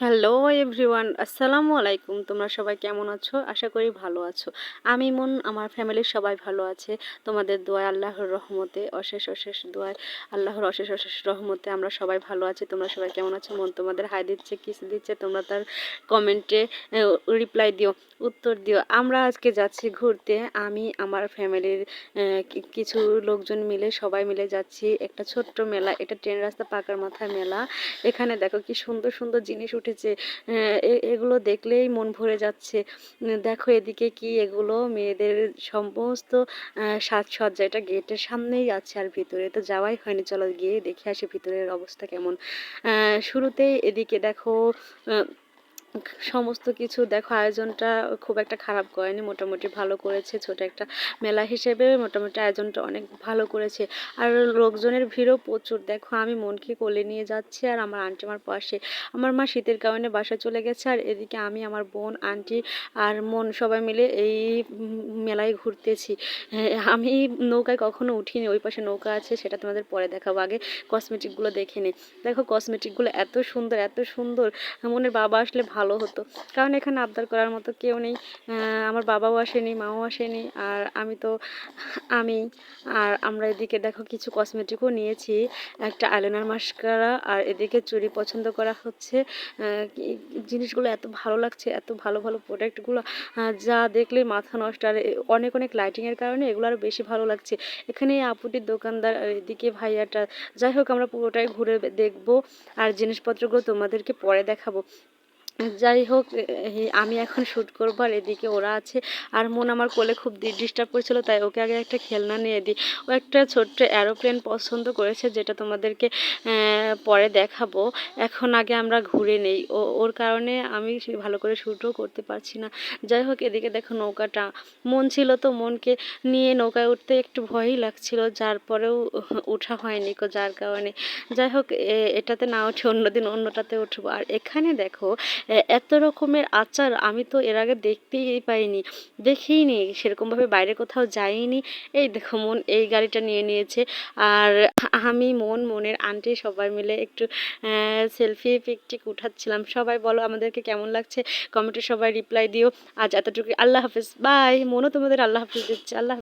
Hello everyone, আসসালামু আলাইকুম। তোমরা সবাই কেমন আছো? আশা করি ভালো আছো। আমি মন আমার ফ্যামিলির সবাই ভালো আছে। তোমাদের দোয়া আল্লাহর রহমতে, অশেষ অশেষ দোয়ায়, আল্লাহর অশেষ অশেষ রহমতে আমরা সবাই ভালো আছি। তোমরা সবাই কেমন আছো? মন তোমাদের হাই দিচ্ছে, কিস দিচ্ছে, তোমরা তার কমেন্টে রিপ্লাই দিও, উত্তর দিও। আমরা আজকে যাচ্ছি ঘুরতে। আমি, আমার ফ্যামিলির কিছু লোকজন মিলে, সবাই মিলে যাচ্ছি। একটা ছোট্ট মেলা, এটা ট্রেন রাস্তা পাকার মাথায় মেলা। এখানে দেখো কি সুন্দর সুন্দর জিনিস উঠেছে। এগুলো দেখলেই মন ভরে যাচ্ছে। দেখো এদিকে কি এগুলো মেয়েদের সমস্ত সাজসজ্জা। এটা গেটের সামনেই আছে আর ভিতরে তো যাওয়াই হয়নি। চলো গিয়ে দেখে আসি ভিতরের অবস্থা কেমন। শুরুতেই এদিকে দেখো সমস্ত কিছু দেখো, আয়োজনটা খুব একটা খারাপ করেনি, মোটামুটি ভালো করেছে, ছোট একটা মেলা হিসেবে মোটামুটি আয়োজনটা অনেক ভালো করেছে। আর লোকজনের ভিড়ও প্রচুর। দেখো, আমি মনকে কোলে নিয়ে যাচ্ছি আর আমার আন্টি আমার পাশে। আমার মা শীতের কারণে বাসায় চলে গেছে আর এদিকে আমি, আমার বোন, আন্টি আর মন সবাই মিলে এই মেলায় ঘুরতেছি। আমি নৌকায় কখনো উঠিনি, ওই পাশে নৌকা আছে, সেটা তোমাদের পরে দেখাবো আগে। কসমেটিকগুলো দেখে নিই দেখো কসমেটিকগুলো এত সুন্দর এত সুন্দর। মনের বাবা আসলে ভালো হতো। কারণ এখানে আবদার করার মতো কেউ নেই। আমার বাবাও আসেনি, মাও আসেনি, আর আমি তো, আমি, আর আমরা এদিকে দেখো কিছু কসমেটিকও নিয়েছি। একটা আইলাইনার মাস্কারা আর এদিকে চুড়ি পছন্দ করা হচ্ছে। জিনিসগুলো এত ভালো লাগছে, এত ভালো ভালো প্রোডাক্টগুলো যা দেখলে মাথা নষ্ট। আর অনেক অনেক লাইটিংয়ের কারণে এগুলো আরও বেশি ভালো লাগছে। এখানে আপুটির দোকানদার এদিকে ভাইয়াটা, যাই হোক আমরা পুরোটাই ঘুরে দেখব। আর জিনিসপত্রগুলো তোমাদেরকে পরে দেখাবো। যাই হোক আমি এখন শ্যুট করব আর এদিকে ওরা আছে। আর মন আমার কোলে খুব ডিস্টার্ব করছিল, তাই ওকে আগে একটা খেলনা নিয়ে দিই। ও একটা ছোট্ট অ্যারোপ্লেন পছন্দ করেছে, যেটা তোমাদেরকে পরে দেখাবো। এখন আগে আমরা ঘুরে নেই। ও, ওর কারণে আমি ভালো করে শ্যুটও করতে পারছি না। যাই হোক, এদিকে দেখো নৌকাটা। মন ছিল তো মনকে নিয়ে নৌকায় উঠতে একটু ভয়ই লাগছিল, যার পরেও উঠা হয়নি কো, যার কারণে। যাই হোক এটাতে না উঠে অন্যদিন অন্যটাতে উঠবো। আর এখানে দেখো এত রকমের আচার আমি তো এর আগে দেখতেই পাইনি, দেখেই নি, সেরকমভাবে বাইরে কোথাও যাইনি। এই দেখো মন, এই গাড়িটা নিয়ে নিয়েছে। আর আমি, মন, মনের আন্টি সবাই মিলে একটু সেলফি পিকটিক উঠাচ্ছিলাম। সবাই বলো আমাদেরকে কেমন লাগছে? কমেন্টে সবাই রিপ্লাই দিও। আজ এতটুকু আল্লাহ হাফিজ। বাই মনও তোমাদের আল্লাহ হাফিজ দিচ্ছে। আল্লাহ